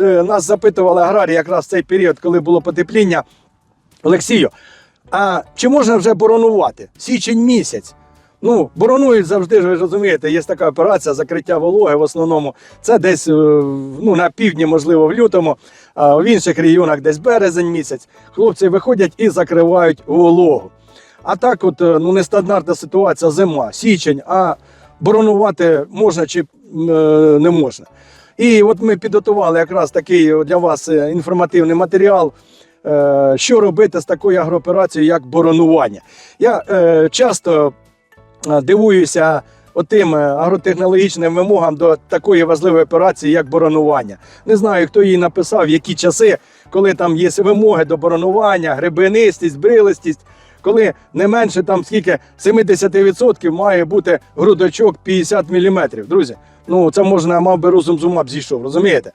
Е, Нас запитували аграрії якраз в цей період, коли було потепління. Олексію, а чи можна вже боронувати? Січень місяць. Ну, боронують завжди ви розумієте, є така операція закриття вологи. В основному це десь е, ну, на півдні, можливо, в лютому, а в інших регіонах десь березень місяць. Хлопці виходять і закривають вологу. А так, от е, ну нестандартна ситуація, зима, січень, а боронувати можна чи не можна. І от ми підготували якраз такий для вас е, інформативний матеріал. е, Що робити з такою агрооперацією, як боронування? Я е, часто е, дивуюся отим агротехнологічним вимогам до такої важливої операції, як боронування. Не знаю, хто її написав, в які часи, коли там є вимоги до боронування, гребенистість, брилистість, коли не менше там скільки 70% має бути грудочок 50 мм. Друзі, ну це можна, мав би розум з ума б зійшов, розумієте?